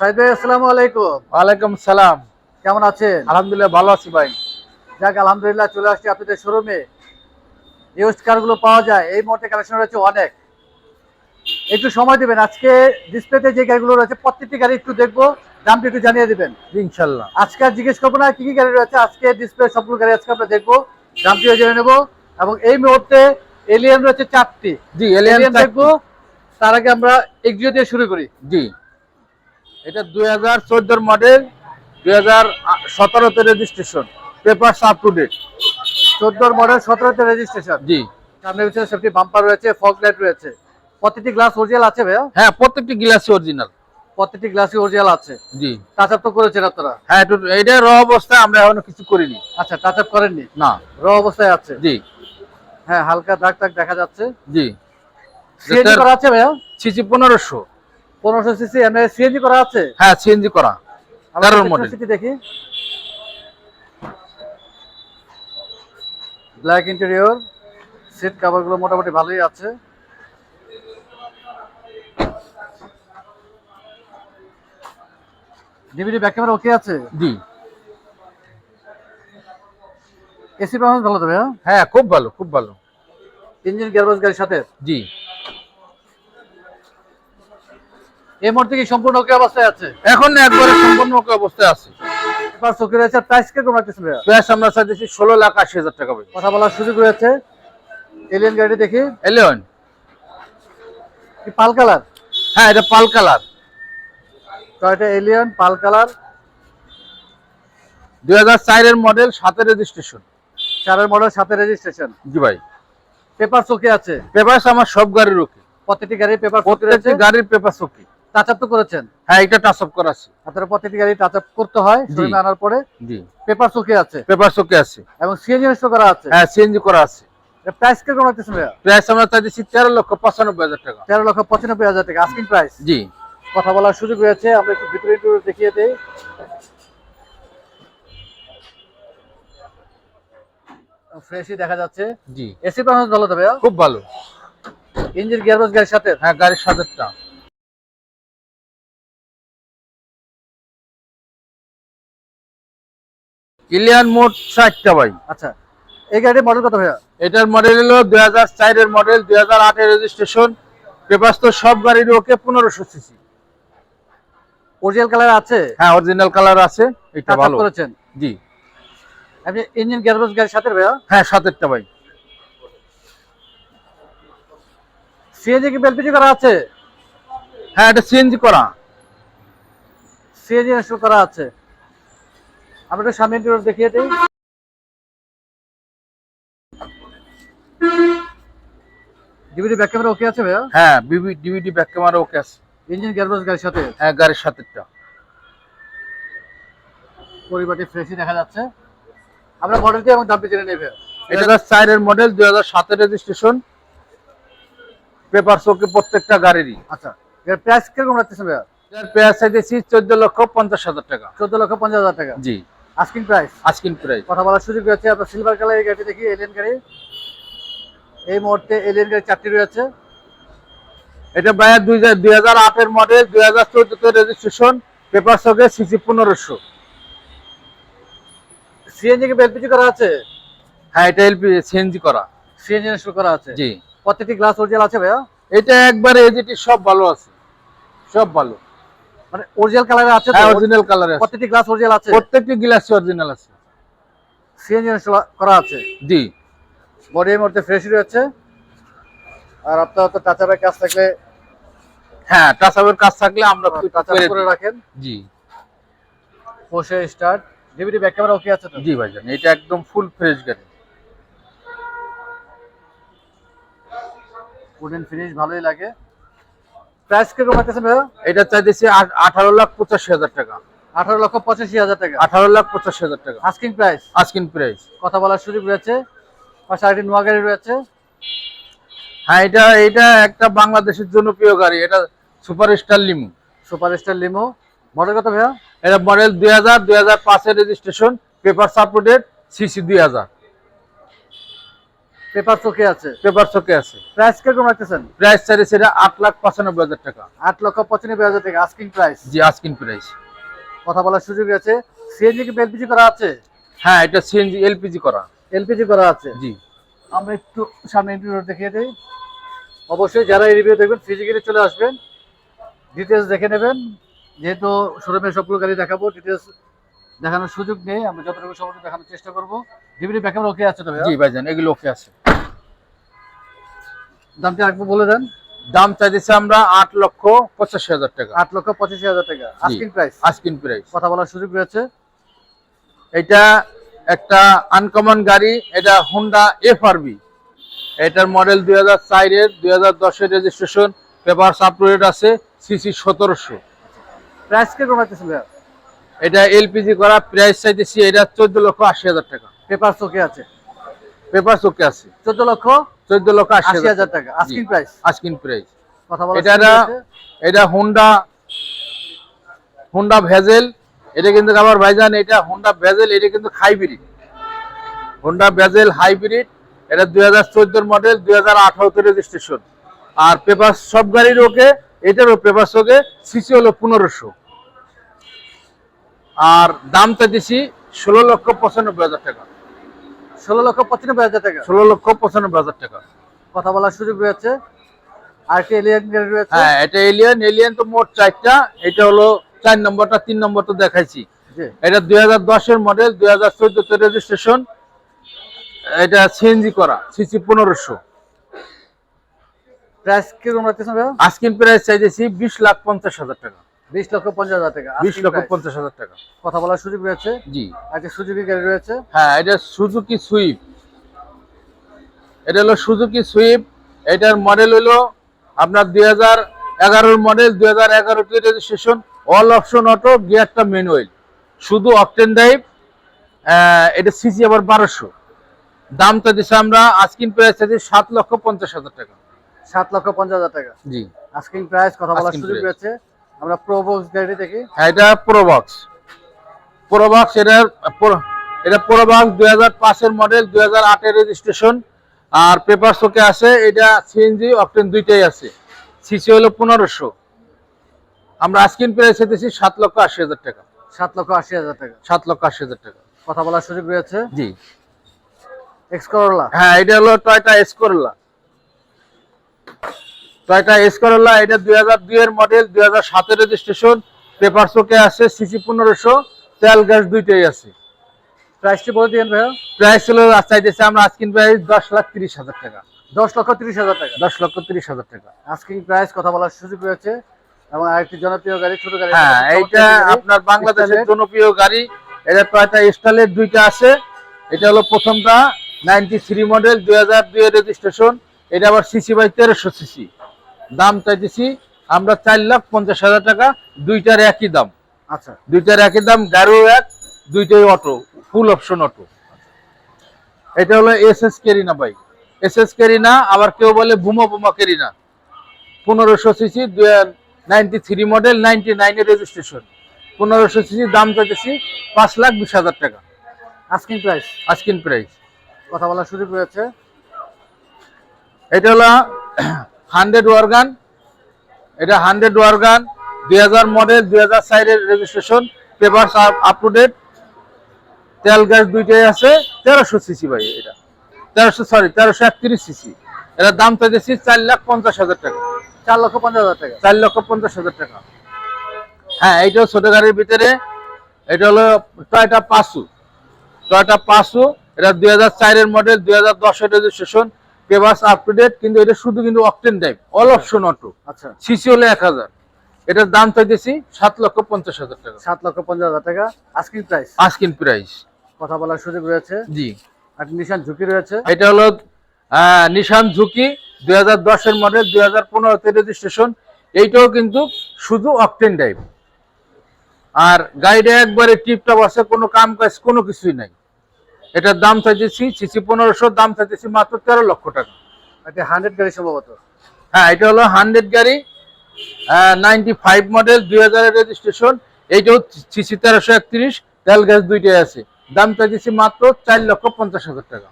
সাইদ ভাই আসসালামু আলাইকুম। ওয়ালাইকুম সালাম। কেমন আছেন? আলহামদুলিল্লাহ ভালো আছি ভাই। যাক আলহামদুলিল্লাহ চলে আসছি আপনাদের শোরুমে কারগুলো পাওয়া যায় এই মুহূর্তে কালেকশন রয়েছে অনেক। একটু সময় দিবেন আজকে ডিসপ্লেতে যে গাড়িগুলো রয়েছে প্রত্যেকটি গাড়ি একটু দেখব দামটা একটু জানিয়ে দিবেন। ইনশাল্লাহ। আজকে আর জিজ্ঞেস করব না কি কি গাড়ি রয়েছে আজকে ডিসপ্লে সবগুলো গাড়ি আজকে আমরা দেখব দামটিও জেনে নেব। এবং এই মুহূর্তে এলিয়ান রয়েছে চারটি। জি এলিয়ান দেখব তার আগে আমরা এক্সিও দিয়ে শুরু করি। জি। এটা দুই হাজার চোদ্দোর মডেল দুই হাজার সতেরোতে registration paper up to date চোদ্দোর মডেল সতেরোতে রেজিস্ট্রেশন জি। সামনে পিছনে সেফটি বাম্পার রয়েছে ফগ লাইট রয়েছে। প্রতিটি গ্লাস অরিজিনাল আছে ভাইয়া? হ্যাঁ প্রত্যেকটি গ্লাসই অরিজিনাল প্রতিটি গ্লাসই অরিজিনাল আছে। জি। টাচ আপ তো করেছেন আপনারা? হ্যাঁ একটু এটা র অবস্থায় আমরা এখনও কিছু করিনি। আচ্ছা টাচ আপ করেননি? না। র অবস্থায় আছে? জি। হ্যাঁ হালকা দাগ টাগ দেখা যাচ্ছে। জি। সিএনজি করা আছে ভাইয়া? সিসি পনেরোশো। পনেরোশো সিসি এমএ সিএনজি করা আছে? হ্যাঁ সিএনজি করা। তেরোর। সিটি দেখি? ব্ল্যাক ইন্টেরিয়র সিট কভারগুলো মোটামুটি ভালোই আছে। ডিভিডি ব্যাক ক্যামেরা ওকে আছে? জি। এসি পারফরমেন্স ভালো তো হ্যাঁ খুব ভালো খুব ভালো। ইঞ্জিন গিয়ারবক্স গাড়ির সাথে? জি। এই মুহূর্তে কি সম্পূর্ণ ওকে অবস্থায় আছে? এখন একবারে সম্পূর্ণ ওকে অবস্থায় আছে। এবার চোখে রয়েছে প্রাইস কীরকম রাখতেছে ভাইয়া প্রায় আমরা চাইতেছি ষোলো লাখ আশি হাজার টাকা ভাই কথা বলার সুযোগ রয়েছে। এলিয়ান গাড়ি দেখি। এলেন কি পাল কালার? হ্যাঁ এটা pearl colour. Toyota Allion pearl colour. দুই হাজার চারের মডেল সাতের রেজিস্ট্রেশন চারের মডেল সাথে রেজিস্ট্রেশন জি ভাই। পেপার চোখে আছে? পেপার আমার সব গাড়ির ওকে। প্রত্যেকটি গাড়ির পেপার চোখে প্রত্যেকটি গাড়ির পেপার ওকে। টাচ আপ তো করেছেন? হ্যাঁ এটা টাচ আপ করা আছে। আপনারা প্রত্যেকটি গাড়ি টাচ আপ করতে হয়। শোরুমে আনার পরে জি। পেপার চোখে আছে। পেপার ওকে আছে। এবং সিএনজি ইনস্টল করা আছে। হ্যাঁ সিএনজি করা আছে। প্রাইস কীরকম রাখতেছেন ভাইয়া? প্রাইস আমরা চাইতেছি তেরো লক্ষ পঁচানব্বই হাজার টাকা। তেরো লক্ষ পঁচানব্বই হাজার টাকা আস্কিং প্রাইস জি। কথা বলার সুযোগ রয়েছে আমরা একটু ভিতরে একটু দেখিয়ে দিই। ফ্রেশই দেখা যাচ্ছে। জি। এসি পারফরমেন্স ভালো তো ভাইয়া? খুব ভালো। ইঞ্জিন গিয়ারবক্স গাড়ির সাথে? হ্যাঁ গাড়ির সাতেরটা ইলিয়ান মোট ষাটটা ভাই। আচ্ছা এই গাড়ির মডেল কত ভাইয়া? এটার মডেল হলো দুই হাজার চারের মডেল দুই হাজার আটের রেজিস্ট্রেশন পেপার তো সব গাড়ির ওকে পনেরোশো সিসি অরিজিনাল কালার আছে? হ্যাঁ অরিজিনাল কালার আছে এটা ভালো। করেছেন? জি। আপনি ইঞ্জিন গিয়ারবক্স গাড়ির সাথে ভাইয়া? হ্যাঁ সাতেরটা ভাই। সিএনজি কি এলপিজি করা আছে? হ্যাঁ এটা সিএনজি করা। সিএনজি ইনস্টল করা আছে। আমরা সামনের সামনে একটু দেখিয়ে দিই। ডিভিডি ব্যাক ক্যামেরা ওকে আছে ভাইয়া? হ্যাঁ ডিভিডি ব্যাক ক্যামেরা ওকে আছে। ইঞ্জিন গিয়ারবক্স গাড়ির সাথে? হ্যাঁ গাড়ির সাতেরটা পরিবারটি ফ্রেশই দেখা যাচ্ছে। আমরা মডেলটি এবং দামটি জেনে নেবে এটা চারের মডেল দুই হাজার সাতের রেজিস্ট্রেশন পেপার ওকে প্রত্যেকটা গাড়িরই। আচ্ছা এর প্রাইস কীরকম রাখতেছেন ভাইয়া? এটার পেয়ার চাইতেছি চোদ্দ লক্ষ পঞ্চাশ হাজার টাকা। চোদ্দ লক্ষ পঞ্চাশ হাজার টাকা। জি। আস্কিং প্রাইস আজকিন প্রাইস কথা বলার সুযোগ রয়েছে আপনার সিলভার কালারের গাড়ি দেখি এলিয়ান গাড়ি। এই মুহূর্তে এলিয়ান গাড়ি চারটি রয়েছে। এটা ভাইয়া দুই দুই হাজার আটের মডেল দুই হাজার চোদ্দতে রেজিস্ট্রেশন পেপার সঙ্গে সিসি পনেরোশো। সিএনজি কি এলপিজি করা আছে? হ্যাঁ এটা এলপি সিএনজি করা। সিএনজি ইনস্টল করা আছে? জি। প্রত্যেকটি গ্লাস অরিজিনাল আছে ভাইয়া? এটা একবারে এজিটি সব ভালো আছে। সব ভালো। মানে অরিজিনাল কালারে আছে হ্যাঁ? অরিজিনাল কালার আছে। প্রত্যেকটি গ্লাস অরিজিনাল আছে? প্রত্যেকটি গ্লাস অরিজিনাল আছে। সিএনজি করা আছে? জি। বডি মধ্যে ফ্রেশ রয়েছে। আর আপনার তো টাচাবের কাজ থাকলে হ্যাঁ টাচাবের কাজ থাকলে আমরা টাচাপ করে করে রাখেন। জি। বসে start DVD back camera okay আছে তো? জি ভাইজান এটা একদম ফুল ফ্রেশ গাড়ি। উডেন ফিনিশ ভালোই লাগে। প্রাইস কীরকম রাখতেছেন ভাইয়া? এটা চাইতেছি আঠারো লাখ পঁচাশি হাজার টাকা। আঠারো লক্ষ পঁচাশি হাজার টাকা। আঠারো লাখ পঁচাশি হাজার টাকা। আস্কিং প্রাইস আজকিন প্রাইস কথা বলার সুযোগ রয়েছে। পাশে আরেকটি নোয়া গাড়ি রয়েছে। হ্যাঁ এটা এটা একটা বাংলাদেশের জনপ্রিয় গাড়ি। এটা super star limo. Super star limo. Model কত ভাইয়া? এটা মডেল দুই হাজার দুই হাজার পাঁচের রেজিস্ট্রেশন পেপার সাপোর্টেড সিসি দুই হাজার। পেপার চোখে আছে। পেপার চকে আছে। প্রাইস কীরকম রাখতেছেন? প্রাইস চাইছে এটা আট লাখ পঁচানব্বই হাজার টাকা। আট লক্ষ পঁচানব্বই হাজার টাকা আস্কিং প্রাইস জি আস্কিন প্রাইস কথা বলার সুযোগ আছে। সিএনজি কি এলপিজি করা আছে? হ্যাঁ এটা সিএনজি এলপিজি করা। এলপিজি করা আছে। জি। আমরা একটু সামনে ইন্টারভিউ দেখিয়ে দিই। অবশ্যই যারা এই রিভিউ দেখবেন ফিজিক্যালি চলে আসবেন। ডিটেলস দেখে নেবেন। যেহেতু শোরুমে সবগুলো গাড়ি দেখাবো ডিটেলস দেখানোর সুযোগ নেই। আমরা যতটুকু সম্ভব দেখানোর চেষ্টা করব। ডিভিডি ব্যাকআপ ওকে আছে তো জি ভাইজান এগুলো ওকে আছে। দামটা একবার বলে দেন। দাম চাইতেছে আমরা আট লক্ষ পঁচাশি হাজার টাকা। আট লক্ষ পঁচাশি হাজার টাকা। আস্কিং প্রাইস আস্কিন প্রাইস কথা বলার সুযোগ রয়েছে। এটা একটা আনকমন গাড়ি এটা হুন্ডা এফ আরবি এটার মডেল দুই হাজার চারের দুই হাজার দশের রেজিস্ট্রেশন পেপার আপলোডেড আছে সিসি সতেরোশো। প্রাইস রাখতেছেন ভাইয়া? এটা এলপিজি করা প্রাইস চাইতেছি এটা চোদ্দ লক্ষ আশি হাজার টাকা। পেপার চোখে আছে? পেপার চোখে আছে। চোদ্দ লক্ষ চোদ্দ লক্ষ আশি হাজার টাকা। আস্কিং প্রাইস আস্কিন প্রাইস এটা। এটা হুন্ডা হুন্ডা ভেজেল এটা কিন্তু আবার ভাইজান এটা হুন্ডা ভেজেল এটা কিন্তু হাইব্রিড হুন্ডা ভেজেল হাইব্রিড এটা দুই হাজার চোদ্দোর মডেল দুই হাজার আঠারোতে রেজিস্ট্রেশন আর পেপার সব গাড়ির ওকে এটারও পেপার ওকে সিসি হলো পনেরোশো। আর দাম চাইতেছি ষোলো লক্ষ পঁচানব্বই হাজার টাকা। ষোলো লক্ষ পঁচানব্বই হাজার টাকা। ষোলো লক্ষ পঁচানব্বই হাজার টাকা। কথা বলার সুযোগ রয়েছে। আর এলিয়ান রয়েছে। হ্যাঁ এটা এলিয়ান এলিয়ান তো মোট চারটা। এটা হলো চার নম্বরটা তিন নম্বর তো দেখাইছি। এটা দুই হাজার দশের মডেল দুই হাজার চোদ্দতে রেজিস্ট্রেশন এটা সিএনজি করা সিসি পনেরোশো। প্রাইস কীরকম রাখতেছেন আস্কিন প্রাইস চাইতেছি বিশ লাখ পঞ্চাশ হাজার টাকা। বিশ লক্ষ পঞ্চাশ হাজার টাকা বিশ asking লক্ষ price। পঞ্চাশ হাজার টাকা। কথা বলার সুযোগ রয়েছে? জি। একটা সুযোগী গাড়ি রয়েছে? হ্যাঁ এটা সুজুকি সুইপ এটা হলো সুজুকি সুইপ এটার মডেল হলো আপনার দুই হাজার এগারোর মডেল দুই হাজার এগারোটি রেজিস্ট্রেশন অল অপশন অটো গিয়ারটা ম্যানুয়াল শুধু অকটেন ড্রাইভ এটা সিসি আবার বারোশো। দামটা দিচ্ছে আমরা আজকিন প্রাইস আছে সাত লক্ষ পঞ্চাশ হাজার টাকা। সাত লক্ষ পঞ্চাশ হাজার টাকা। জি। আস্কিং প্রাইস কথা বলার সুযোগ রয়েছে। আমরা প্রোবক্স গাড়ি দেখি। হ্যাঁ এটা প্রোবক্স প্রোবক্স এটা এটা প্রোবক্স দুই হাজার পাঁচের মডেল দুই হাজার আটের রেজিস্ট্রেশন আর পেপার শোকে আছে এটা সিএনজি অপটেন দুইটাই আছে। সিসি হলো পনেরোশো। আমরা আজকিন প্রাইস দিতেছি সাত লক্ষ আশি হাজার টাকা। সাত লক্ষ আশি হাজার টাকা। সাত লক্ষ আশি হাজার টাকা। কথা বলার সুযোগ রয়েছে? জি। এক্সকরোলা হ্যাঁ এটা হলো টয়টা এসকোরলা টয়টা এসকোরলা এটা দুই হাজার দুই এর মডেল দুই হাজার সাতের রেজিস্ট্রেশন পেপার শোকে আছে সিসি পনেরোশো তেল গ্যাস দুইটাই আছে। প্রাইসটি বলে দিন ভাইয়া। প্রাইস হলো চাইতেছে আমরা আজকিন প্রাইস দশ লাখ তিরিশ হাজার টাকা। দশ লক্ষ তিরিশ হাজার টাকা। দশ লক্ষ তিরিশ হাজার টাকা। আস্কিং প্রাইস কথা বলার সুযোগ রয়েছে এবং আরেকটি জনপ্রিয় গাড়ি ছোট গাড়ি। হ্যাঁ এইটা আপনার বাংলাদেশের জনপ্রিয় গাড়ি। এটা টয়টা স্টাইলের দুইটা আছে। এটা হলো প্রথমটা নাইনটি থ্রি মডেল দুই হাজার দুই রেজিস্ট্রেশন এটা আবার সিসি বাই তেরোশো সিসি দাম চাইতেছি আমরা চার লাখ পঞ্চাশ হাজার টাকা দুইটার একই দাম। আচ্ছা। দুইটার একই দাম গাড়িও এক দুইটাই অটো ফুল অপশন অটো। এটা হলো S S Carina bike. S S Carina আবার কেউ বলে বুমা বুমা কেরিনা পনেরোশো CC ninety three model ninety নাইনের রেজিস্ট্রেশন পনেরোশো সিসি দাম চাইতেছি পাঁচ লাখ বিশ হাজার টাকা। আস্কিং প্রাইস আজকিন প্রাইস কথা বলা শুরু রয়েছে এটা হলো হান্ড্রেড ওয়ারগান এটা হান্ড্রেড ওয়ারগান দুই হাজার মডেল দুই হাজার সাইডের registration paper up to date তেল গ্যাস দুইটাই আছে তেরোশো সিসি ভাই এটা। তেরোশো সরি তেরোশো একত্রিশ সিসি এটার দাম চাইতেছি চার লাখ পঞ্চাশ হাজার টাকা। চার লক্ষ পঞ্চাশ হাজার টাকা। চার লক্ষ পঞ্চাশ হাজার টাকা। হ্যাঁ এইটাও ছোট গাড়ির ভিতরে এটা হলো টয়টা পাসু টয়টা পাসু এটা দুই হাজার চারের মডেল দুই হাজার দশের registration paper up to date কিন্তু এটা শুধু কিন্তু octane drive all option auto আচ্ছা। সিসি হলো এক হাজার। এটার দাম চাইতেছি সাত লক্ষ পঞ্চাশ হাজার টাকা। সাত লক্ষ পঞ্চাশ হাজার টাকা। আস্কিং প্রাইস আস্কিন প্রাইস কথা বলার সুযোগ রয়েছে। জি। আর নিশান ঝুঁকি রয়েছে। এটা হলো নিশান ঝুঁকি দুই হাজার দশের মডেল দুই হাজার পনেরোতে রেজিস্ট্রেশন এইটাও কিন্তু শুধু অকটেন ড্রাইভ আর গাড়িটা একবারে টিপটপ আছে কোনো কাম কাজ কোনো কিছুই নাই। এটার দাম চাইতেছি সিসি পনেরোশো দাম চাইতেছি মাত্র তেরো লক্ষ টাকা। একটা হান্ড্রেড গাড়ি সম্ভবত? হ্যাঁ এটা হলো হান্ড্রেড গাড়ি নাইনটি ফাইভ মডেল দুই হাজারের রেজিস্ট্রেশন এইটাও সিসি তেরোশো একত্রিশ তেল গ্যাস দুইটাই আছে। দাম চাইতেছি মাত্র চার লক্ষ পঞ্চাশ হাজার টাকা।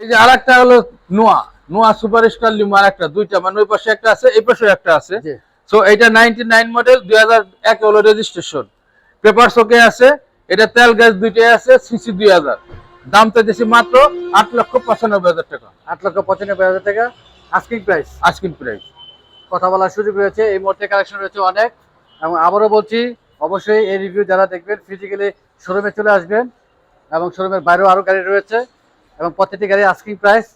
এই যে আর একটা হলো নোয়া নোয়া সুপার স্টার লিমো আর একটা দুইটা মানে ওই পাশে একটা আছে এই পাশে একটা আছে। সো এটা নাইনটি নাইন মডেল দুই হাজার এক হলো রেজিস্ট্রেশন পেপার ওকে আছে এটা তেল গ্যাস দুইটাই আছে সিসি দুই হাজার। দাম তো দিয়েছি মাত্র আট লক্ষ পঁচানব্বই হাজার টাকা। আট লক্ষ পঁচানব্বই হাজার টাকা। আস্কিং প্রাইস আজকিন প্রাইস কথা বলার সুযোগ রয়েছে এই মুহূর্তে কালেকশন রয়েছে অনেক। এবং আবারও বলছি অবশ্যই এই রিভিউ যারা দেখবেন ফিজিক্যালি শোরুমে চলে আসবেন এবং শোরুমের বাইরেও আরও গাড়ি রয়েছে এবং প্রত্যেকটি গাড়ির আস্কিং প্রাইস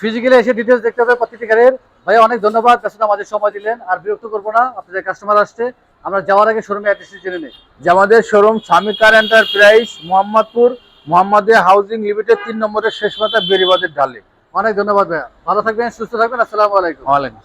ফিজিক্যালি এসে ডিটেলস দেখতে হবে প্রত্যেকটি গাড়ির। ভাই অনেক ধন্যবাদ ব্যস্ততা আমাদের সময় দিলেন। আর বিরক্ত করব না আপনাদের কাস্টমার আসছে। আমরা যাওয়ার আগে শোরুমে অ্যাড্রেসটি জেনে নিই। যে আমাদের showroom Swami car enterprise Mohammadpur Mohammadia housing limited তিন নম্বরের শেষ মাথা বেরিবাদের ঢালে অনেক ধন্যবাদ ভাইয়া। ভালো থাকবেন, সুস্থ থাকবেন, আসসালামু আলাইকুম। ওয়ালাইকুম।